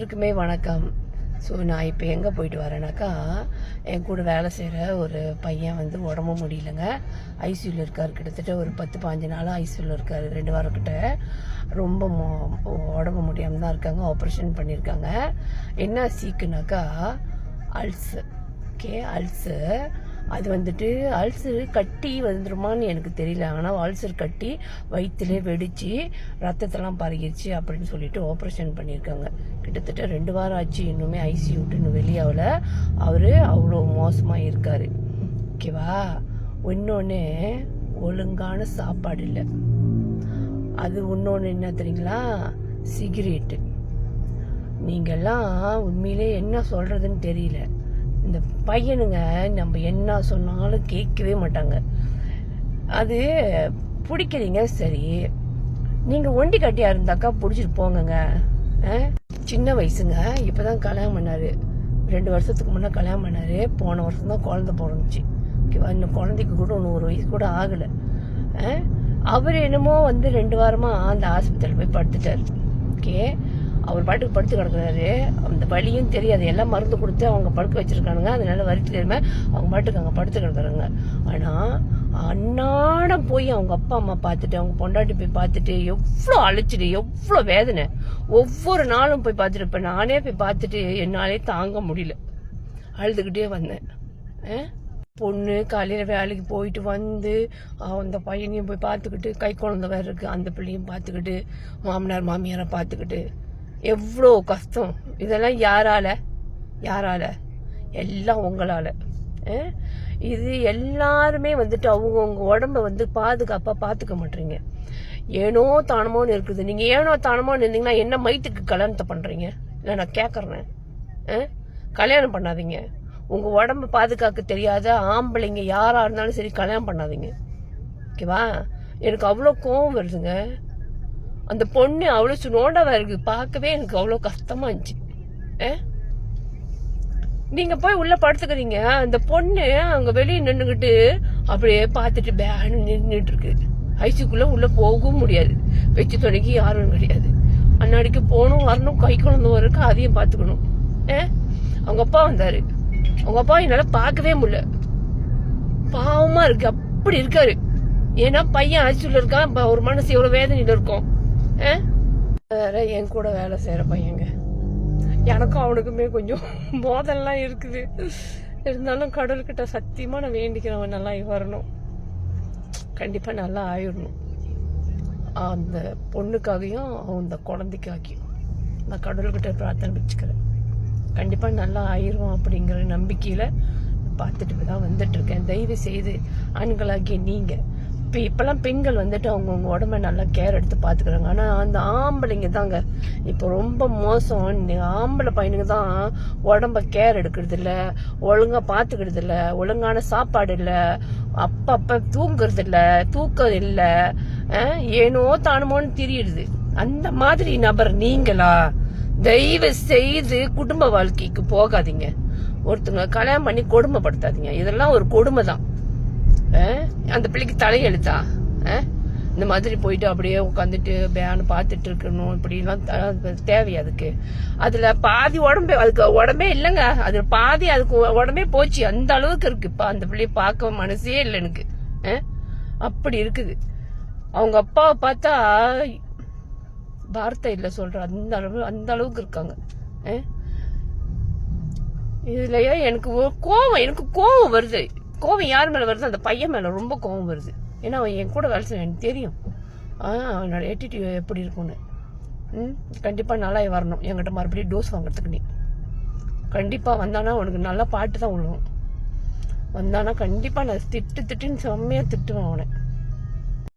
இருக்குமே வணக்கம். ஸோ நான் இப்போ எங்கே போயிட்டு வரேனாக்கா என் கூட வேலை செய்கிற ஒரு பையன் வந்து உடம்பு முடியலங்க. ஐசியூவில் இருக்கார். கிட்டத்தட்ட ஒரு பத்து பாஞ்சு நாளாக ஐசியூவில் இருக்கார். ரெண்டு வாரம் கிட்ட ரொம்ப மோ- உடம்பு முடியாமல் தான் இருக்காங்க. ஆப்ரேஷன் பண்ணியிருக்காங்க என்ன சீக்குனாக்கா அல்ஸு ஓகே அல்ஸு அது வந்துட்டு அல்சர் கட்டி வந்துருமான்னு எனக்கு தெரியல. ஆனால் அல்சர் கட்டி வயிற்றுலே வெடிச்சு ரத்தத்தெல்லாம் பரகிடுச்சு அப்படின்னு சொல்லிட்டு ஆப்ரேஷன் பண்ணியிருக்காங்க. கிட்டத்தட்ட ரெண்டு வாரம் ஆச்சு. இன்னுமே ஐசி விட்டுன்னு வெளியாவில் அவர் அவ்வளோ மோசமாக இருக்கார். ஓகேவா? இன்னொன்று ஒழுங்கான சாப்பாடு இல்லை. அது இன்னொன்று என்ன தெரியுங்களா? சிகரெட்டு. நீங்கள்லாம் உண்மையிலே என்ன சொல்கிறதுன்னு தெரியல. இந்த பையனுங்க நம்ம என்ன சொன்னாலும் கேட்கவே மாட்டாங்க. அது பிடிக்கிறீங்க சரி. நீங்கள் ஒண்டி கட்டியாக இருந்தாக்கா பிடிச்சிட்டு போங்கங்க. ஆ? சின்ன வயசுங்க இப்போ தான் கல்யாணம் பண்ணார். ரெண்டு வருஷத்துக்கு முன்னே கல்யாணம் பண்ணார். போன வருஷம் தான் குழந்தை பிறந்துச்சு. ஓகேவா? இன்னும் குழந்தைக்கு கூட நூறு ஒரு வயசு கூட ஆகலை. அவர் என்னமோ வந்து ரெண்டு வாரமாக அந்த ஆஸ்பத்திரியில் போய் படுத்துட்டாரு. ஓகே? அவர் பாட்டுக்கு படுத்து கிடக்குறாரு. அந்த வலியும் தெரியாது. எல்லாம் மருந்து கொடுத்து அவங்க படுக்க வச்சிருக்கானுங்க. அதனால வரி தெரியாம அவங்க பாட்டுக்கு அங்கே படுத்து கிடக்குறாங்க. ஆனால் அன்னாடம் போய் அவங்க அப்பா அம்மா பார்த்துட்டு அவங்க பொண்டாட்டி போய் பார்த்துட்டு எவ்வளோ அழைச்சிட்டு எவ்வளோ வேதனை. ஒவ்வொரு நாளும் போய் பார்த்துட்டு இப்போ நானே போய் பார்த்துட்டு என்னாலே தாங்க முடியல. அழுதுகிட்டே வந்தேன். பொண்ணு காலையில் வேலைக்கு போயிட்டு வந்து அந்த பையனையும் போய் பார்த்துக்கிட்டு கை குழந்தை வேறு இருக்குது அந்த பிள்ளையும் பார்த்துக்கிட்டு மாமனார் மாமியாரை பார்த்துக்கிட்டு எவ்வளோ கஷ்டம். இதெல்லாம் யாரால? யாரால? எல்லாம் உங்களால. ஆ? இது எல்லாருமே வந்துட்டு அவங்கவுங்க உடம்ப வந்து பாதுகாப்பாக பார்த்துக்க மாட்டீங்க. ஏனோ தானமோன்னு இருக்குது. நீங்கள் ஏனோ தானமோன்னு இருந்தீங்கன்னா என்ன மைத்துக்கு கல்யாணத்தை பண்ணுறீங்க இல்லை நான் கேட்குறேன் கல்யாணம் பண்ணாதீங்க. உங்கள் உடம்ப பாதுகாக்க தெரியாத ஆம்பளைங்க யாராக இருந்தாலும் சரி கல்யாணம் பண்ணாதீங்க. ஓகேவா? எனக்கு அவ்வளோ கோவம் வருதுங்க. அந்த பொண்ணு அவ்வளோ சுனோண்டாவா இருக்கு பார்க்கவே எனக்கு அவ்வளோ கஷ்டமா இருந்துச்சு. ஆ? நீங்க போய் உள்ள படுத்துக்கிறீங்க. அந்த பொண்ணு அங்க வெளியே நின்றுக்கிட்டு அப்படியே பார்த்துட்டு பேனு நின்றுட்டு இருக்கு. ஐசிக்குள்ள உள்ள போகவும் முடியாது. வச்சு துணைக்கு யாரும் கிடையாது. அன்னாடிக்கு போகணும் வரணும் கை குழந்தை வரைக்கும் அதையும் பார்த்துக்கணும். ஏ? அவங்க அப்பா வந்தாரு. அவங்க அப்பா என்னால பார்க்கவே முடியல. பாவமா இருக்கு. அப்படி இருக்காரு. ஏன்னா பையன் ஐசியூல இருக்கான். ஒரு மனசு எவ்வளோ வேதனையில் இருக்கும். வேற என் கூட வேலை செய்கிற பையங்க. எனக்கும் அவனுக்குமே கொஞ்சம் மோதல்லாம் இருக்குது. இருந்தாலும் கடவுள்கிட்ட சத்தியமாக நான் வேண்டிக்கிறவன் நல்லா வரணும். கண்டிப்பாக நல்லா ஆயிடணும். அந்த பொண்ணுக்காகவும் அந்த குழந்தைக்காகியும் நான் கடவுள்கிட்ட பிரார்த்தனை வச்சுக்கிறேன். கண்டிப்பாக நல்லா ஆயிரும் அப்படிங்கிற நம்பிக்கையில் பார்த்துட்டு தான் வந்துட்டு இருக்கேன். தயவு செய்து ஆண்களாகிய நீங்கள் இப்போ இப்போல்லாம் பெண்கள் வந்துட்டு அவங்கவுங்க உடம்ப நல்லா கேர் எடுத்து பார்த்துக்கிறாங்க ஆனால் அந்த ஆம்பளைங்க தாங்க இப்போ ரொம்ப மோசம். இந்த ஆம்பளை பையனுங்க தான் உடம்ப கேர் எடுக்கிறது இல்லை ஒழுங்காக பார்த்துக்கிறது இல்லை ஒழுங்கான சாப்பாடு இல்லை அப்பப்போ தூங்குறது இல்லை தூக்கம் இல்லை ஏனோ தானுமோன்னு தெரியுது அந்த மாதிரி நபர் நீங்களா? தயவு செய்து குடும்ப வாழ்க்கைக்கு போகாதீங்க. ஒருத்தங்க கல்யாணம் பண்ணி கொடுமைப்படுத்தாதீங்க. இதெல்லாம் ஒரு கொடுமை தான் அந்த பிள்ளைக்கு தலையெழுத்தா? அஹ்? இந்த மாதிரி போயிட்டு அப்படியே உட்காந்துட்டு பேனு பார்த்துட்டு இருக்கணும் இப்படிலாம் த- அதுக்கு? அதில் பாதி உடம்பே அதுக்கு உடம்பே இல்லைங்க. அதில் பாதி அதுக்கு உடம்பே போச்சு. அந்த அளவுக்கு இருக்கு. இப்போ அந்த பிள்ளைய பார்க்க மனசே இல்லை எனக்கு. அப்படி இருக்குது. அவங்க அப்பாவை பார்த்தா வார்த்தை இல்லை சொல்ற. அந்த அளவு அந்த அளவுக்கு இருக்காங்க. அஹ்? இதுலயே எனக்கு கோவம் எனக்கு கோவம் வருது. கோவம் யார் மேலே வருது அந்த பையன் மேலே ரொம்ப கோவம் வருது. ஏன்னா அவன் என் கூட வேலை செய்ய எனக்கு தெரியும். அவனோட attitude எப்படி இருக்கும்னு. ம் கண்டிப்பாக நல்லா வரணும். என்கிட்ட மறுபடியும் டோஸ் வாங்குறதுக்கு நீ. கண்டிப்பாக வந்தானா உனக்கு நல்லா பாட்டு தான் விழுவும் வந்தானா கண்டிப்பாக நான் திட்டு திட்டுன்னு செம்மையா திட்டுவேன் அவனை.